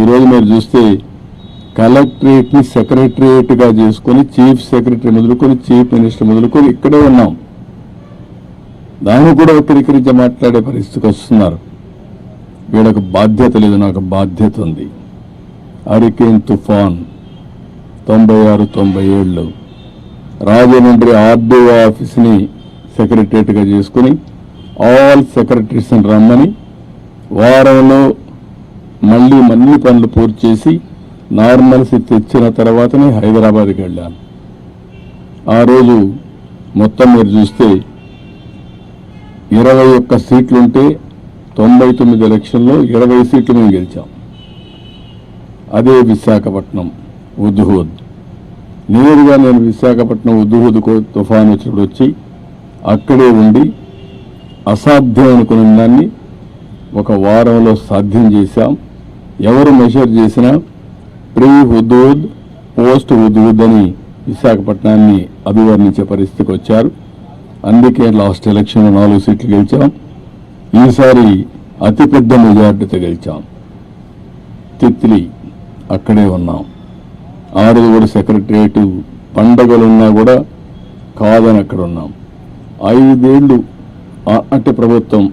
ఈరోజు మీరు చూస్తే కలెక్టరేట్ని సెక్రటరియేట్గా చేసుకొని చీఫ్ సెక్రటరీ మొదలుకొని చీఫ్ మినిస్టర్ మొదలుకొని ఇక్కడే ఉన్నాం. దాన్ని కూడా వక్రీకరించి మాట్లాడే పరిస్థితికి వస్తున్నారు. వీళ్ళకు బాధ్యత లేదు నాకు బాధ్యత ఉంది. హరికేన్ తుఫాన్ తొంభై ఆరు తొంభై ఏళ్ళు. రాజమండ్రి ఆర్డీఓ ఆఫీస్ని సెక్రటరియట్గా చేసుకుని ఆల్ సెక్రటరీస్ని రమ్మని వారంలో మళ్ళీ మన్ని పనులు పూర్తి చేసి నార్మల్సీ తెచ్చిన తర్వాతనే హైదరాబాద్కి వెళ్ళాను ఆ రోజు మొత్తం మీరు చూస్తే ఇరవై ఒక్క సీట్లుంటే తొంభై తొమ్మిది ఎలక్షన్లో ఇరవై సీట్లు మేము గెలిచాం. అదే విశాఖపట్నం ఉద్హూద్. నేరుగా నేను విశాఖపట్నం ఉద్హూద్ తుఫాన్ వచ్చినప్పుడు వచ్చి అక్కడే ఉండి అసాధ్యం అనుకున్న దాన్ని ఒక వారంలో సాధ్యం చేశాం. ఎవరు మెషర్ చేసినా ప్రీ హుదూద్ పోస్ట్ హుదూద్ అని విశాఖపట్నాన్ని అభివర్ణించే పరిస్థితికి వచ్చారు. అందుకే లాస్ట్ ఎలక్షన్లో నాలుగు సీట్లు గెలిచాం. ఈసారి అతిపెద్ద మెజార్టీతో గెలిచాం. తిత్లీ అక్కడే ఉన్నాం. ఆ రోజు కూడా సెక్రటరియట్ పండగలున్నా కూడా కాదని అక్కడ ఉన్నాం. ఐదేళ్ళు ఆ- అంటే ప్రభుత్వం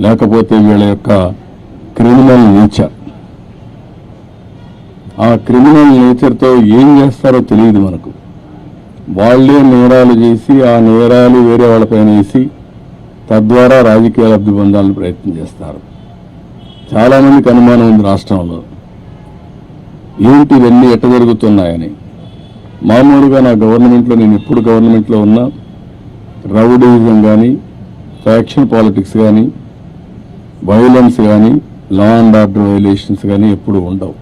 లేకపోతే వీళ్ళ యొక్క క్రిమినల్ నేచర్. ఆ క్రిమినల్ నేచర్తో ఏం చేస్తారో తెలియదు మనకు. వాళ్ళే నేరాలు చేసి ఆ నేరాలు వేరే వాళ్ళపైన వేసి తద్వారా రాజకీయ లబ్ధి పొందాలని ప్రయత్నం చేస్తారు. చాలామందికి అనుమానం ఉంది రాష్ట్రంలో. ఏంటి ఇవన్నీ ఎట్ట జరుగుతున్నాయని. మామూలుగా నా గవర్నమెంట్లో నేను ఎప్పుడు గవర్నమెంట్లో ఉన్నా రౌడీజం కానీ ఫ్యాక్షన్ పాలిటిక్స్ కానీ వైలెన్స్ కానీ లా అండ్ ఆర్డర్ వైలేషన్స్ కానీ ఎప్పుడు ఉండవు.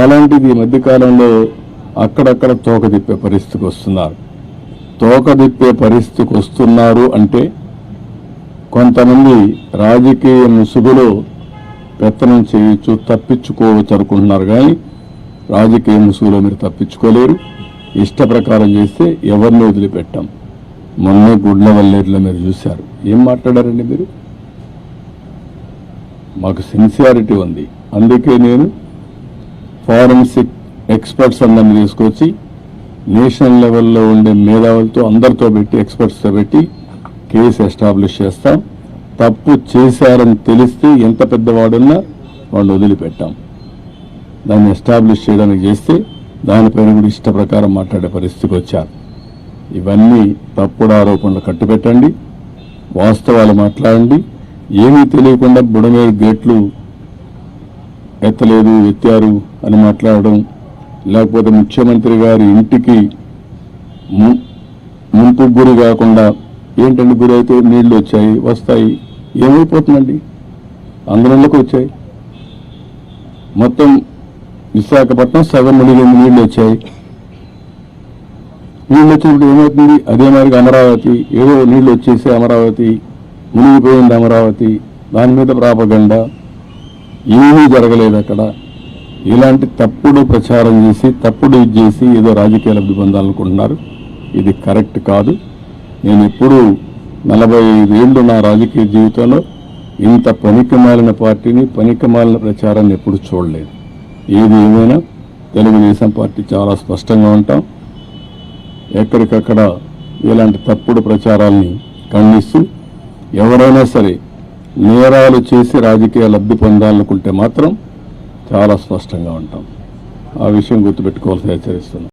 అలాంటిది ఈ మధ్యకాలంలో అక్కడక్కడ తోక తిప్పే పరిస్థితికి వస్తున్నారు. తోక తిప్పే పరిస్థితికి వస్తున్నారు అంటే కొంతమంది రాజకీయ ముసుగులో పెత్తనం చేయొచ్చు తప్పించుకోవచ్చు అనుకుంటున్నారు కానీ రాజకీయ ముసుగులో మీరు తప్పించుకోలేరు. ఇష్ట ప్రకారం చేస్తే ఎవరిని వదిలిపెట్టాం. మొన్నే గుడ్ల వల్లేరులో మీరు చూశారు. ఏం మాట్లాడారండి మీరు? మాకు సిన్సియారిటీ ఉంది. అందుకే నేను ఫారెన్సిక్ ఎక్స్పర్ట్స్ అందరిని తీసుకొచ్చి నేషనల్ లెవెల్లో ఉండే మేధావులతో అందరితో పెట్టి ఎక్స్పర్ట్స్తో పెట్టి కేసు ఎస్టాబ్లిష్ చేస్తాం. తప్పు చేశారని తెలిస్తే ఎంత పెద్దవాడున్నా వాళ్ళు వదిలిపెట్టాం. దాన్ని ఎస్టాబ్లిష్ చేయడానికి చేస్తే దానిపైన కూడా ఇష్ట ప్రకారం మాట్లాడే పరిస్థితికి వచ్చారు. ఇవన్నీ తప్పుడు ఆరోపణలు కట్టుపెట్టండి వాస్తవాలు మాట్లాడండి. ఏమీ తెలియకుండా బుడమేరు గేట్లు ఎత్తలేదు ఎత్తారు అని మాట్లాడడం లేకపోతే ముఖ్యమంత్రి గారి ఇంటికి ము- ముంపు గురి కాకుండా ఏంటంటే గురి అయితే నీళ్ళు వచ్చాయి వస్తాయి ఏమైపోతుందండి? అందరంలోకి వచ్చాయి. మొత్తం విశాఖపట్నం సగం మునిగింది నీళ్ళు వచ్చాయి. నీళ్ళు వచ్చినప్పుడు ఏమవుతుంది? అదే మరి అమరావతి ఏదో నీళ్ళు వచ్చేసి అమరావతి మునిగిపోయింది అమరావతి దాని మీద ప్రాపగండ ఏమీ జరగలేదు అక్కడ. ఇలాంటి తప్పుడు ప్రచారం చేసి తప్పుడు ఇది చేసి ఏదో రాజకీయ లబ్ధి పొందాలనుకుంటున్నారు. ఇది కరెక్ట్ కాదు. నేను ఎప్పుడు నలభై ఐదేళ్ళు నా రాజకీయ జీవితంలో ఇంత పనికి మాలిన పార్టీని పనికిమాలిన ప్రచారాన్ని ఎప్పుడు చూడలేదు. ఏది ఏమైనా తెలుగుదేశం పార్టీ చాలా స్పష్టంగా ఉంటాం. ఎక్కడికక్కడ ఇలాంటి తప్పుడు ప్రచారాల్ని ఖండిస్తూ ఎవరైనా సరే నేరాలు చేసి రాజకీయ లబ్ధి పొందాలనుకుంటే మాత్రం చాలా స్పష్టంగా ఉంటాం. ఆ విషయం గుర్తుపెట్టుకోవాల్సి హెచ్చరిస్తున్నాం.